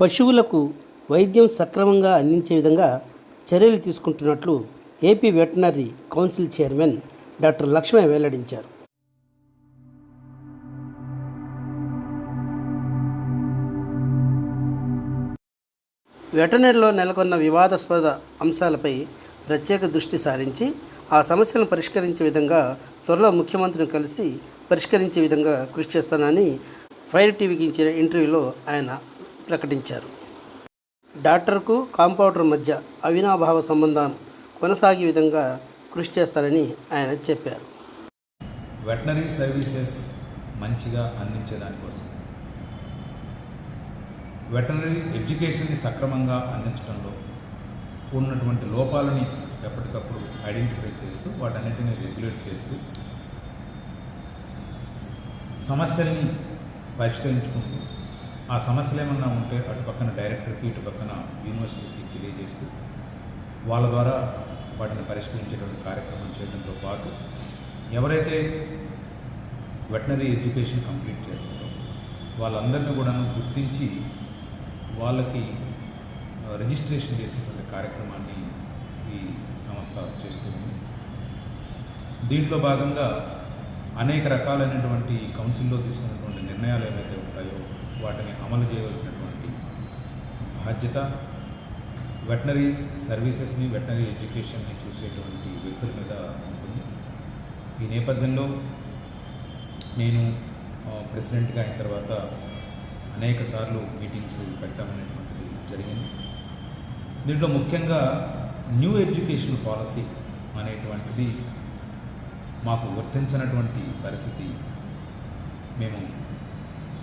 పశువులకు వైద్యం సక్రమంగా అందించే విధంగా చర్యలు తీసుకుంటున్నట్లు AP veterinary council chairman doctor Lakshmaiah వెల్లడించారు. వెటనరీలో నెలకొన్న వివాదాస్పద అంశాలపై ప్రత్యేక దృష్టి సారించి ఆ సమస్యలను పరిష్కరించే విధంగా త్వరలో ముఖ్యమంత్రిని కలిసి పరిష్కరించే విధంగా కృషి చేస్తానని ఫైర్ టీవీకి ఇచ్చిన ఇంటర్వ్యూలో ఆయన ప్రకటించారు. డాక్టర్కు కాంపౌండర్ మధ్య అవినాభావ సంబంధం కొనసాగే విధంగా కృషి చేస్తారని ఆయన చెప్పారు. వెటనరీ సర్వీసెస్ మంచిగా అందించేదానికోసం. వెటనరీ ఎడ్యుకేషన్ని సక్రమంగా అందించడంలో ఉన్నటువంటి లోపాలని ఎప్పటికప్పుడు ఐడెంటిఫై చేస్తూ వాటన్నిటిని రెగ్యులేట్ చేస్తూ సమస్యల్ని పరిష్కరించుకుంటూ ఆ సమస్యలు ఏమన్నా ఉంటే అటు పక్కన డైరెక్టర్కి ఇటు పక్కన యూనివర్సిటీకి తెలియజేస్తూ వాళ్ళ ద్వారా వాటిని పరిష్కరించేటువంటి కార్యక్రమం చేయడంతో పాటు ఎవరైతే వెటనరీ ఎడ్యుకేషన్ కంప్లీట్ చేస్తారో వాళ్ళందరినీ కూడా గుర్తించి వాళ్ళకి రిజిస్ట్రేషన్ చేసేటువంటి కార్యక్రమాన్ని ఈ సంస్థ చేస్తుంది దీంట్లో భాగంగా అనేక రకాలైనటువంటి కౌన్సిల్లో తీసుకున్నటువంటి నిర్ణయాలు ఏవైతే ఉంటాయో వాటిని అమలు చేయవలసినటువంటి బాధ్యత వెటనరీ సర్వీసెస్ని వెటనరీ ఎడ్యుకేషన్ని చూసేటువంటి వ్యక్తుల మీద ఉంటుంది. ఈ నేపథ్యంలో నేను ప్రెసిడెంట్గా అయిన తర్వాత అనేక సార్లు మీటింగ్స్ పెట్టడం అనేటువంటిది జరిగింది. దీంట్లో ముఖ్యంగా న్యూ ఎడ్యుకేషన్ పాలసీ అనేటువంటిది మాకు వర్తించినటువంటి పరిస్థితి మేము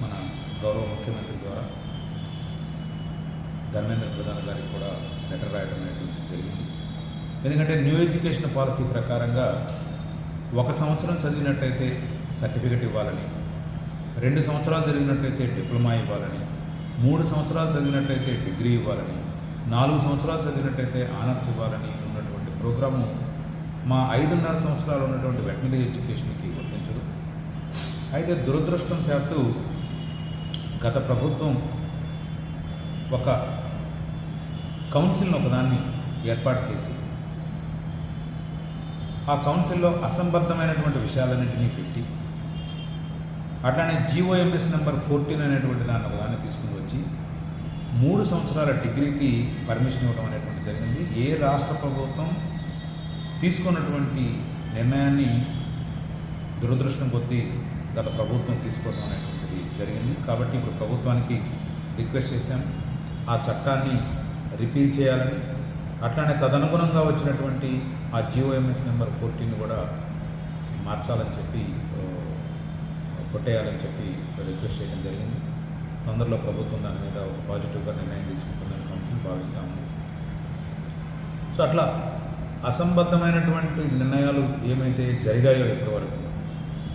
మన గౌరవ ముఖ్యమంత్రి ద్వారా ధర్మేంద్ర ప్రధాన్ గారికి కూడా లెటర్ రాయడం అనేటువంటి జరిగింది. ఎందుకంటే న్యూ ఎడ్యుకేషన్ పాలసీ ప్రకారంగా ఒక సంవత్సరం చదివినట్టయితే సర్టిఫికెట్ ఇవ్వాలని రెండు సంవత్సరాలు చదివినట్టయితే డిప్లొమా ఇవ్వాలని మూడు సంవత్సరాలు చదివినట్టయితే డిగ్రీ ఇవ్వాలని నాలుగు సంవత్సరాలు చదివినట్టయితే ఆనర్స్ ఇవ్వాలని ఉన్నటువంటి ప్రోగ్రాము మా ఐదున్నర సంవత్సరాలు ఉన్నటువంటి వెటనరీ ఎడ్యుకేషన్కి వర్తించదు అయితే దురదృష్టం శాత్తు గత ప్రభుత్వం ఒక కౌన్సిల్ని ఒకదాన్ని ఏర్పాటు చేసి ఆ కౌన్సిల్లో అసంబద్ధమైనటువంటి విషయాలన్నింటినీ పెట్టి అట్లానే జీఓఎంఎస్ నెంబర్ ఫోర్టీన్ అనేటువంటి దాన్ని ఒకదాన్ని తీసుకుని వచ్చి మూడు సంవత్సరాల డిగ్రీకి పర్మిషన్ ఇవ్వడం అనేటువంటి జరిగింది. ఏ రాష్ట్ర ప్రభుత్వం తీసుకున్నటువంటి నిర్ణయాన్ని దురదృష్టం కొద్దీ గత ప్రభుత్వం తీసుకోవడం అనేటువంటిది జరిగింది. కాబట్టి ఇప్పుడు ప్రభుత్వానికి రిక్వెస్ట్ చేశాం. ఆ చట్టాన్ని రిపీల్ చేయాలని. అట్లానే తదనుగుణంగా వచ్చినటువంటి ఆ జియోఎంఎస్ నెంబర్ ఫోర్టీన్ కూడా మార్చాలని చెప్పి కొట్టేయాలని చెప్పి రిక్వెస్ట్ చేయడం జరిగింది. తొందరలో ప్రభుత్వం దాని మీద ఒక పాజిటివ్గా నిర్ణయం తీసుకుంటుందని కౌన్సిల్ భావిస్తాము సో అట్లా అసంబద్ధమైనటువంటి నిర్ణయాలు ఏమైతే జరిగాయో ఇప్పటివరకు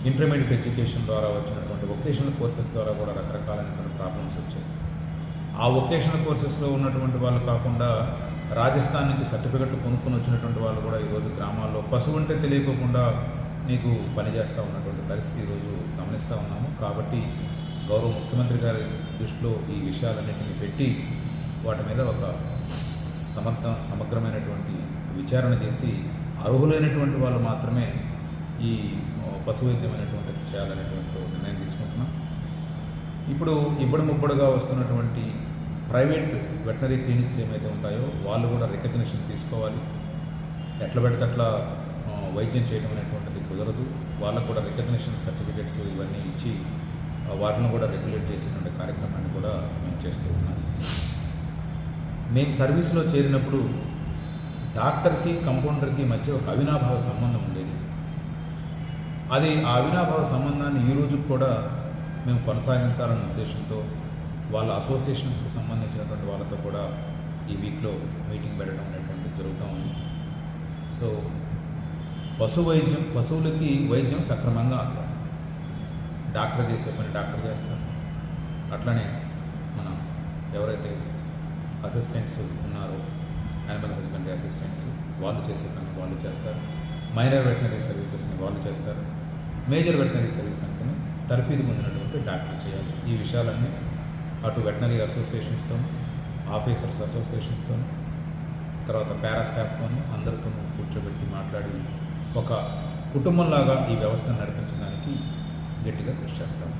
ఇంటర్మీడియట్ ఎడ్యుకేషన్ ద్వారా వచ్చినటువంటి వొకేషనల్ కోర్సెస్ ద్వారా కూడా రకరకాలైనటువంటి ప్రాబ్లమ్స్ వచ్చాయి. ఆ వొకేషనల్ కోర్సెస్లో ఉన్నటువంటి వాళ్ళు కాకుండా రాజస్థాన్ నుంచి సర్టిఫికెట్లు కొనుక్కొని వచ్చినటువంటి వాళ్ళు కూడా ఈరోజు గ్రామాల్లో పశువు అంటే తెలియకోకుండా నీకు పనిచేస్తూ ఉన్నటువంటి పరిస్థితి ఈరోజు గమనిస్తూ ఉన్నాము. కాబట్టి గౌరవ ముఖ్యమంత్రి గారి దృష్టిలో ఈ విషయాలన్నింటినీ పెట్టి వాటి మీద ఒక సమగ్ర సమగ్రమైనటువంటి విచారణ చేసి అర్హులైనటువంటి వాళ్ళు మాత్రమే ఈ పశు వైద్యం చేయాలనేటువంటి నిర్ణయం తీసుకుంటున్నాం. ఇప్పుడు ఇబ్బడి ముబ్బడిగా వస్తున్నటువంటి ప్రైవేట్ వెటనరీ క్లినిక్స్ ఏమైతే ఉంటాయో వాళ్ళు కూడా రికగ్నిషన్ తీసుకోవాలి. ఎట్లా పెడితే అట్లా వైద్యం చేయడం అనేటువంటిది కుదరదు. వాళ్ళకు కూడా రికగ్నిషన్ సర్టిఫికేట్స్ ఇవన్నీ ఇచ్చి వాటిని కూడా రెగ్యులేట్ చేసేటువంటి కార్యక్రమాన్ని కూడా మేము చేస్తూ ఉన్నాం. మేము సర్వీస్లో చేరినప్పుడు డాక్టర్కి కంపౌండర్కి మధ్య ఒక అవినాభావ సంబంధం ఉండేది. అది ఆ అవినాభావ సంబంధాన్ని ఈ రోజు కూడా మేము కొనసాగించాలనే ఉద్దేశంతో వాళ్ళ అసోసియేషన్స్కి సంబంధించినటువంటి వాళ్ళతో కూడా ఈ వీక్లో మీటింగ్ పెట్టడం అనేటువంటిది జరుగుతూ ఉంది. సో పశు వైద్యం పశువులకి వైద్యం సక్రమంగా అందాలి. డాక్టర్ చేసే పని డాక్టర్ చేస్తారు. అట్లనే మన ఎవరైతే అసిస్టెంట్స్ ఉన్నారు. యానిమల్ హస్బెండరీ అసిస్టెంట్స్ వాళ్ళు చేసే పని వాళ్ళు చేస్తారు. మైనర్ వెటనరీ సర్వీసెస్ని వాళ్ళు చేస్తారు. మేజర్ వెటనరీ సర్వీస్ అంటేనే తర్ఫీదు పొందినటువంటి డాక్టర్ చేయాలి. ఈ విషయాలన్నీ అటు వెటనరీ అసోసియేషన్స్తో ఆఫీసర్స్ అసోసియేషన్స్తో తర్వాత పారాస్టాఫ్తో అందరితో కూర్చోబెట్టి మాట్లాడి ఒక కుటుంబంలాగా ఈ వ్యవస్థను నడిపించడానికి గట్టిగా కృషి చేస్తాము.